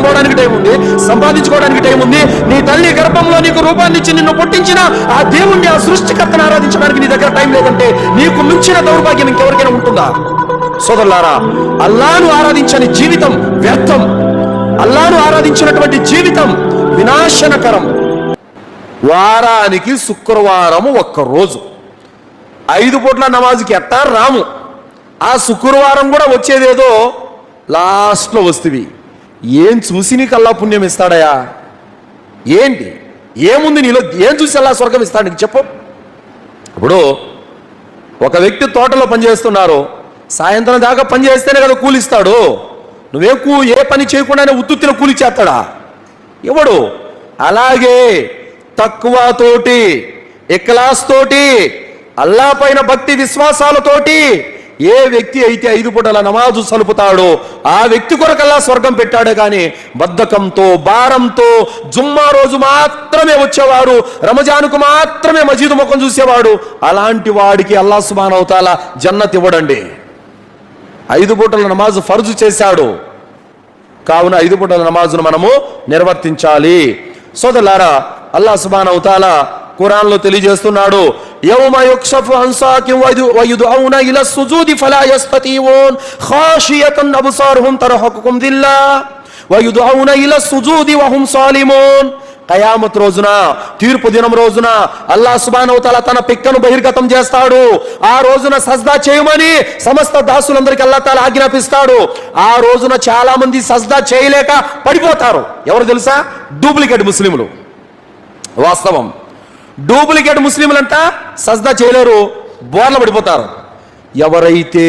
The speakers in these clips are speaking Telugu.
బాత్రూమ్ టైం ఉంది సంపాదించుకోవడానికి టైం ఉంది. నీ తల్లి గర్భంలో నీకు రూపాన్ని ఇచ్చి నిన్ను పుట్టించిన ఆ దేవుణ్ణి ఆ సృష్టికర్తను ఆరాధించడానికి నీ దగ్గర టైం లేదంటే నీకు మించిన దౌర్భాగ్యం ఇంకెవరికైనా ఉంటుందా? సోదరులారా అల్లాను ఆరాధించని జీవితం వ్యర్థం. అల్లాను ఆరాధించినటువంటి జీవితం వినాశనకరం. వారానికి శుక్రవారం ఒక్కరోజు. ఐదు పూట్ల నమాజుకి ఎట్టా రాము. ఆ శుక్రవారం కూడా వచ్చేదేదో లాస్ట్లో వస్తువి. ఏం చూసి నీకు అల్లా పుణ్యం ఇస్తాడయా? ఏంటి? ఏముంది నీలో? ఏం చూసి అల్లా స్వర్గం ఇస్తాడు నీకు చెప్పు. ఇప్పుడు ఒక వ్యక్తి తోటలో పనిచేస్తున్నారు సాయంత్రం దాకా పని చేస్తేనే కదా కూలిస్తాడు. నువ్వే కూ ఏ పని చేయకుండానే ఉత్తుత్తిన కూలి చేస్తాడా ఇవ్వడు అలాగే తక్కువ తోటి ఎక్లాస్ తోటి అల్లా పైన భక్తి విశ్వాసాలతోటి ఏ వ్యక్తి అయితే ఐదు పూటల నమాజు సలుపుతాడో ఆ వ్యక్తి కొరకల్లా స్వర్గం పెట్టాడే కానీ బద్ధకంతో భారంతో జుమ్మా రోజు మాత్రమే వచ్చేవాడు రమజానుకు మాత్రమే మజీదు ముఖం చూసేవాడు. అలాంటి వాడికి అల్లా సుమాన్ అవుతాల జన్నత్ ఇవ్వడండి. ఐదు పూటల నమాజు ఫర్జు చేశాడు. కావున ఐదు పూటల నమాజును మనము నిర్వర్తించాలి. సోదరులారా అల్లా సుబాన్ అవుతాలా ఖురాన్లో తెలియజేస్తున్నాడు యౌమ యుక్షఫు అన్ సాకిన్ వయదు వయుదుఔన ఇల సుజూది ఫలా యస్తతీవూన్ ఖాషియతన్ అబ్సారుహుం తరహకుకుం దిల్లా వయుదు అవున ఇలా సుజూది వహుం సాలిమోన్. కయామత్ రోజున తీర్పు దినం రోజున అల్లా సుబానవతల తన పిక్కను బహిర్గతం చేస్తాడు. ఆ రోజున సజ్దా చేయమని సమస్త దాసులందరికీ అల్లా తాల ఆజ్ఞాపిస్తాడు. ఆ రోజున చాలా మంది సజ్దా చేయలేక పడిపోతారు. ఎవరు తెలుసా? డూప్లికేట్ ముస్లింలు. వాస్తవం. డూప్లికేట్ ముస్లింలంట సజ్దా చేయలేరు బోర్ల పడిపోతారు. ఎవరైతే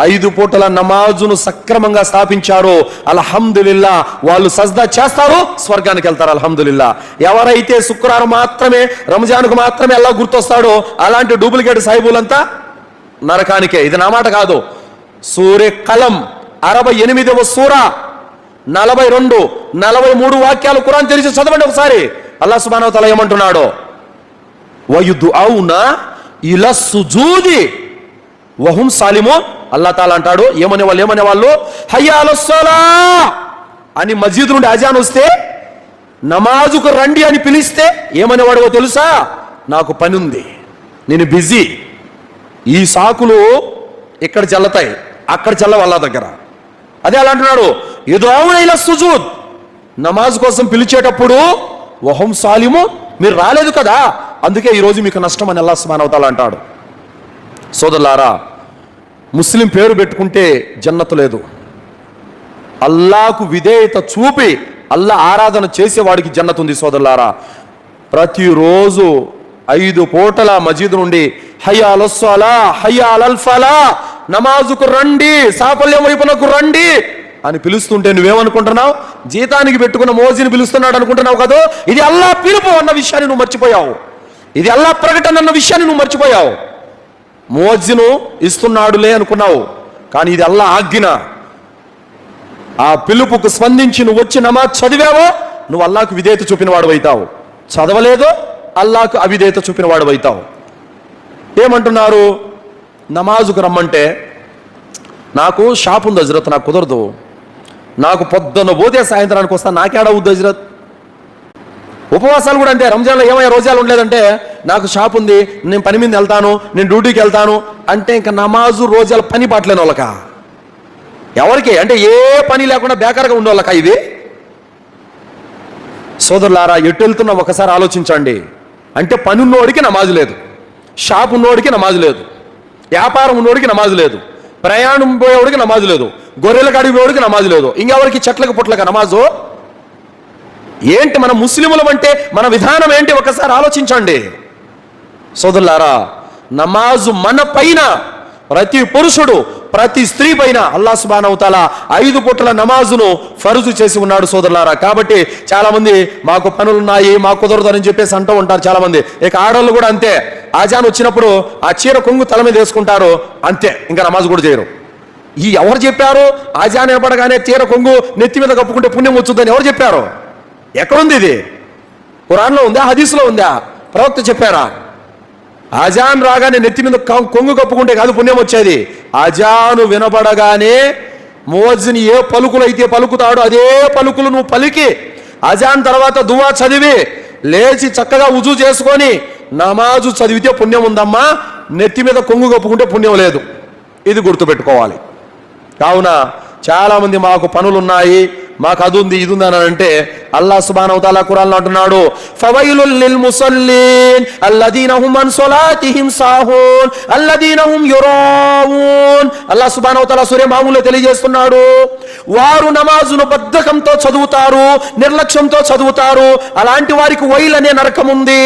ఐదు పూటల నమాజును సక్రమంగా స్థాపించారో అల్హమ్దులిల్లా వాళ్ళు సజ్దా చేస్తారు స్వర్గానికి వెళ్తారు అల్హమ్దులిల్లా. ఎవరైతే శుక్రవారం మాత్రమే రంజాన్కు మాత్రమే ఎలా గుర్తొస్తాడో అలాంటి డూప్లికేట్ సాహిబులంతా నరకానికే. ఇది నా మాట కాదు. సూర్య కలం అరవై ఎనిమిదవ సూర నలభై రెండు నలభై మూడు వాక్యాలు కురాన్ తెరిచి చదవండి ఒకసారి. అల్లా సుబానవతల ఏమంటున్నాడో? వయుదు అవునా ఇలా సుజూది. వహుం సాలిమో? అల్లా తాలా అంటాడు. ఏమనే వాళ్ళు ఏమనే వాళ్ళు హయ్యాలొస్సలా అని మస్జిద్ నుండి అజాన్ వస్తే నమాజుకు రండి అని పిలిస్తే ఏమనేవాడో తెలుసా? నాకు పని ఉంది నేను బిజీ. ఈ సాకులు ఇక్కడ చల్లతాయి అక్కడ చల్ల అల్లా దగ్గర. అదే అలా అంటున్నాడు. ఏదో ఇలా సుజూద్? నమాజ్ కోసం పిలిచేటప్పుడు వహం సాలిము? మీరు రాలేదు కదా? అందుకే ఈరోజు మీకు నష్టం అని అల్లా సుమానవతాలు అంటాడు. సోదరులారా ముస్లిం పేరు పెట్టుకుంటే జన్నత లేదు. అల్లాకు విధేయత చూపి అల్లా ఆరాధన చేసేవాడికి జన్నత ఉంది సోదరులారా. ప్రతిరోజు ఐదు పూటల మజీద్ నుండి హయ్యాలొస్సలా హయ్యాలల్ఫలా నమాజుకు రండి సాఫల్యం వైపునకు రండి అని పిలుస్తుంటే నువ్వేమనుకుంటున్నావు? జీతానికి పెట్టుకున్న మోజీని పిలుస్తున్నాడు అనుకుంటున్నావు కదా? ఇది అల్లా పిలుపు అన్న విషయాన్ని నువ్వు మర్చిపోయావు. ఇది అల్లా ప్రకటన అన్న విషయాన్ని నువ్వు మర్చిపోయావు. మోజ్జిను ఇస్తున్నాడులే అనుకున్నావు. కానీ ఇది అల్లా ఆజ్ఞ. ఆ పిలుపుకు స్పందించి నువ్వు వచ్చి నమాజ్ చదివావో నువ్వు అల్లాకు విధేయత చూపిన వాడు అవుతావు. చదవలేదో అల్లాకు అవిధేయత చూపిన వాడు అవుతావు. ఏమంటున్నారు? నమాజుకు రమ్మంటే నాకు షాప్ ఉంది హజరత్ నాకు కుదరదు. నాకు పొద్దున్న పోతే సాయంత్రానికి వస్తా నాకేడా ఉంది హజరత్? ఉపవాసాలు కూడా అంటే రంజాన్లో ఏమైనా రోజాలు ఉండలేదంటే నాకు షాప్ ఉంది నేను పని మీద వెళ్తాను నేను డ్యూటీకి వెళ్తాను అంటే ఇంకా నమాజు రోజాలు పని పట్టలేని వాళ్ళక? ఎవరికి? అంటే ఏ పని లేకుండా బేకారుగా ఉండేవాళ్ళక ఇది? సోదరులారా ఎటు వెళ్తున్నా ఒకసారి ఆలోచించండి. అంటే పని ఉన్నోడికి నమాజు లేదు షాప్ ఉన్నోడికి నమాజు లేదు వ్యాపారం ఉన్నోడికి నమాజు లేదు. ప్రయాణం పోయేవాడికి నమాజు లేదు. గొర్రెల కాడికి పోయేవాడికి నమాజు లేదు. ఇంకెవరికి చెట్లకు పుట్లక నమాజు? ఏంటి మన ముస్లిములం అంటే మన విధానం ఏంటి? ఒకసారి ఆలోచించండి. సోదరులారా నమాజు మన పైన ప్రతి పురుషుడు ప్రతి స్త్రీ పైన అల్లా సుబానవుతాల ఐదు పుట్ల నమాజును ఫరుజు చేసి ఉన్నాడు సోదరులారా. కాబట్టి చాలామంది మాకు పనులున్నాయి మాకు కుదరదు అని చెప్పేసి అంటూ ఉంటారు చాలామంది. ఇక ఆడవాళ్ళు కూడా అంతే. ఆజాన్ వచ్చినప్పుడు ఆ చీర కొంగు తల మీద వేసుకుంటారు అంతే. ఇంకా నమాజ్ కూడా చేయరు. ఈ ఎవరు చెప్పారు? ఆజాన్ ఏర్పడగానే చీర కొంగు నెత్తి మీద కప్పుకుంటే పుణ్యం వచ్చుద్దని ఎవరు చెప్పారు? ఎక్కడుంది ఇది? ఖురాన్లో ఉందా? హదీస్లో ఉందా? ప్రవక్త చెప్పారా? అజాన్ రాగానే నెత్తి మీద కొంగు కప్పుకుంటే కాదు పుణ్యం వచ్చేది. అజాను వినపడగానే మోజ్ని ఏ పలుకులు అయితే పలుకుతాడో అదే పలుకులు నువ్వు పలికి. అజాన్ తర్వాత దువా చదివి లేచి చక్కగా ఉజు చేసుకొని నమాజు చదివితే పుణ్యం ఉందమ్మా నెత్తి మీద కొంగు కప్పుకుంటే పుణ్యం లేదు. ఇది గుర్తుపెట్టుకోవాలి. కావున చాలామంది మాకు మాకు పనులున్నాయి. మాకు అది ఉంది ఇది ఉంది అని అంటే అల్లా సుబాన్ తాలా ఖురాన్ అంటున్నాడు ఫవైలుల్ లిల్ ముసల్లీన్ అల్లదీన హుమ్ అన్ సొలాతిహిం సాహూన్ అల్లదీన హుమ్ యురావూన్. అల్లా సుబాన్ అవుతాలా సూర్య మామూలు తెలియజేస్తున్నాడు వారు నమాజును బద్ధకంతో చదువుతారు నిర్లక్ష్యంతో చదువుతారు అలాంటి వారికి వైల్ అనే నరకం ఉంది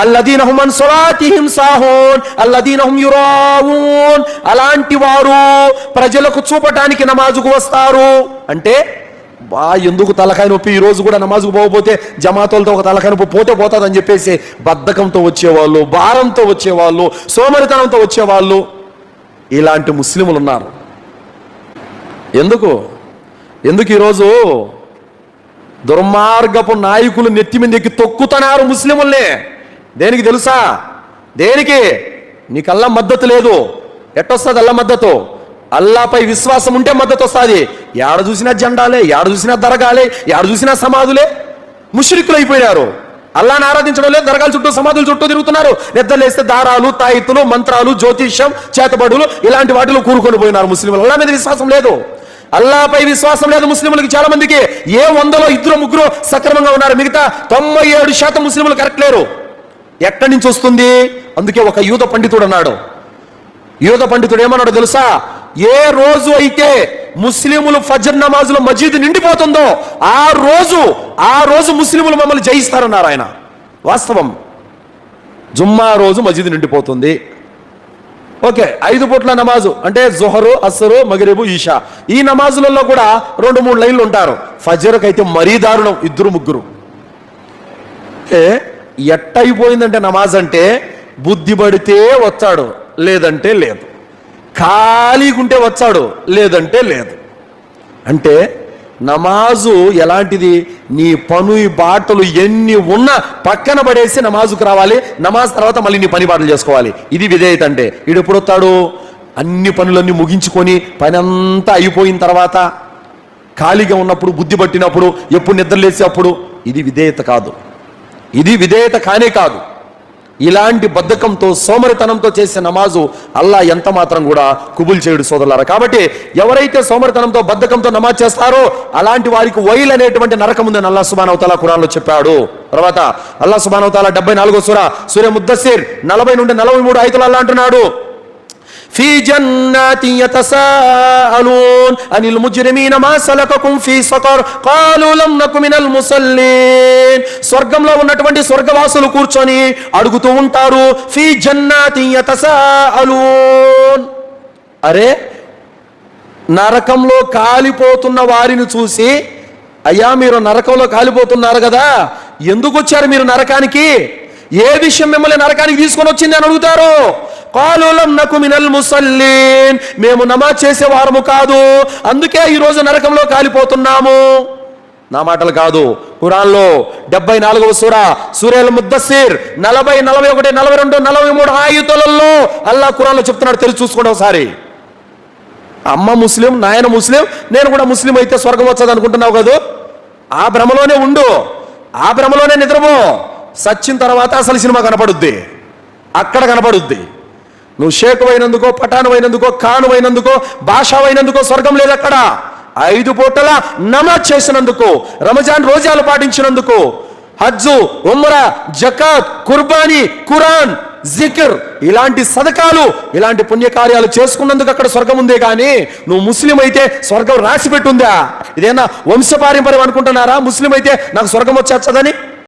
అల్లదీన హుమ్ అన్ సలాతిహిం అల్లదీన యురావూన్ అలాంటి వారు ప్రజలకు చూపటానికి నమాజుకు వస్తారు. అంటే బా ఎందుకు తలకాయ నొప్పి? ఈరోజు కూడా నమాజుకు పోకపోతే జమాతోలతో ఒక తలకాయ నొప్పి పోతే పోతుందని చెప్పేసి బద్ధకంతో వచ్చేవాళ్ళు భారంతో వచ్చేవాళ్ళు సోమరితనంతో వచ్చేవాళ్ళు. ఇలాంటి ముస్లిములు ఉన్నారు. ఎందుకు? ఎందుకు ఈరోజు దుర్మార్గపు నాయకులు నెత్తి మీద ఎక్కి తొక్కుతున్నారు ముస్లిముల్నే? దేనికి తెలుసా? దేనికి? నీకల్లా మద్దతు లేదు. ఎట్టొస్తుంది అల్లా మద్దతు? అల్లాపై విశ్వాసం ఉంటే మద్దతు వస్తుంది ఏడ చూసినా జెండాలే ఏడ చూసినా దరగాలే ఏడ చూసినా సమాధులే. ముష్రికులు అయిపోయారు అల్లాని ఆరాధించడం లేదు దరగాల చుట్టూ సమాధుల చుట్టూ తిరుగుతున్నారు. నిద్రలేస్తే దారాలు తాయిత్తులు మంత్రాలు జ్యోతిష్యం చేతబడులు ఇలాంటి వాటిలో కూరుకొని పోయినారు ముస్లింలు అల్లా మీద విశ్వాసం లేదు. అల్లాపై విశ్వాసం లేదు ముస్లింలకు చాలా మందికి ఏ వందలో ఇద్దరు ముగ్గురు సక్రమంగా ఉన్నారు. మిగతా తొంభై ఏడు శాతం ముస్లింలు కరెక్ట్ లేరు. ఎక్కడి నుంచి వస్తుంది? అందుకే ఒక యూద పండితుడు అన్నాడు. యూద పండితుడు ఏమన్నాడు తెలుసా? ఏ రోజు అయితే ముస్లిములు ఫజర్ నమాజుల మజీద్ నిండిపోతుందో ఆ రోజు ఆ రోజు ముస్లిములు మమ్మల్ని జయిస్తారన్నారు ఆయన. వాస్తవం. జుమ్మా రోజు మజీద్ నిండిపోతుంది. ఓకే ఐదు పూట్ల నమాజు అంటే జొహరు అస్సరు మగరిబు ఈషా. ఈ నమాజులలో కూడా రెండు మూడు లైన్లు ఉంటారు. ఫజర్కి అయితే మరీ దారుణం ఇద్దరు ముగ్గురు. ఏ? ఎట్టయిపోయిందంటే నమాజ్ అంటే బుద్ధి పడితే వచ్చాడు లేదంటే లేదు. ఖాళీగుంటే వచ్చాడు లేదంటే లేదు. అంటే నమాజు ఎలాంటిది? నీ పను ఈ బాటలు ఎన్ని ఉన్నా పక్కన పడేసి నమాజుకు రావాలి నమాజ్ తర్వాత మళ్ళీ నీ పని బాటలు చేసుకోవాలి. ఇది విధేయత అంటే ఇడు ఎప్పుడు వస్తాడు? అన్ని పనులన్నీ ముగించుకొని పని అంతా అయిపోయిన తర్వాత ఖాళీగా ఉన్నప్పుడు బుద్ధి పట్టినప్పుడు ఎప్పుడు నిద్రలేసే అప్పుడు ఇది విధేయత కాదు. ఇది విధేయత కానే కాదు. ఇలాంటి బద్ధకంతో సోమరితనంతో చేసే నమాజు అల్లా ఎంత మాత్రం కూడా కుబుల్ చేయుడు సోదరులారా. కాబట్టి ఎవరైతే సోమరితనంతో బద్ధకంతో నమాజ్ చేస్తారో అలాంటి వారికి వైల్ అనేటువంటి నరకం ఉందని అల్లా సుబాన్ అవతాల ఖురాన్లో చెప్పాడు. తర్వాత అల్లా సుబాన్ అవతాల డెబ్బై నాలుగో సూర సూర్య ముద్దసిర్ నలభై నుండి నలభై మూడు ఐదులు అల్లా అంటున్నాడు. في جنات يتساءلون عن المجرمين ما سلككم في سقر قالوا لم نك من المصلين స్వర్గంలో ఉన్నటువంటి స్వర్గవాసులు కూర్చొని అడుగుతూ ఉంటారు ఫీ జన్నాతి యతసాఅలూన్ అరే నరకంలో కాలిపోతున్న వారిని చూసి అయ్యా మీరు నరకంలో కాలిపోతున్నారు కదా ఎందుకు వచ్చారు మీరు నరకానికి ఏ విషయం మిమ్మల్ని నరకానికి తీసుకొని వచ్చింది అని అడుగుతారు కాలులం నకు మినల్ ముసల్లీన్ మేము నమాజ్ చేసేవారము కాదు. అందుకే ఈరోజు నరకంలో కాలిపోతున్నాము. నా మాటలు కాదు. ఖురాన్లో డెబ్బై నాలుగవ సూర సూర్యల ముద్దసిర్ నలభై నలభై ఒకటి నలభై రెండు నలభై మూడు ఆయుతులలో అల్లా ఖురాన్లో చెప్తున్నాడు. తెలిసి చూసుకోండి ఒకసారి. అమ్మ ముస్లిం నాయన ముస్లిం నేను కూడా ముస్లిం అయితే స్వర్గం వచ్చదు అనుకుంటున్నావు కదా? ఆ భ్రమలోనే ఉండు. ఆ భ్రమలోనే నిద్రపో. సచ్చిన తర్వాత అసలు సినిమా కనపడుద్ది. అక్కడ కనపడుద్ది. నువ్వు షేకు అయినందుకో పఠాను అయినందుకో ఖాను అయినందుకో భాష అయినందుకో స్వర్గం లేదు అక్కడ ఐదు పూటల నమాజ్ చేసినందుకు రమజాన్ రోజాలు పాటించినందుకు హజ్జు ఉమ్రా జకాత్ కుర్బానీ కురాన్ జిక్ర్ ఇలాంటి సదకాలు ఇలాంటి పుణ్యకార్యాలు చేసుకున్నందుకు అక్కడ స్వర్గం ఉందే కానీ నువ్వు ముస్లిం అయితే స్వర్గం రాసి పెట్టుందా ఇదేనా వంశపారంపర్యం అనుకుంటున్నారా? ముస్లిం అయితే నాకు స్వర్గం వచ్చేచ్చదని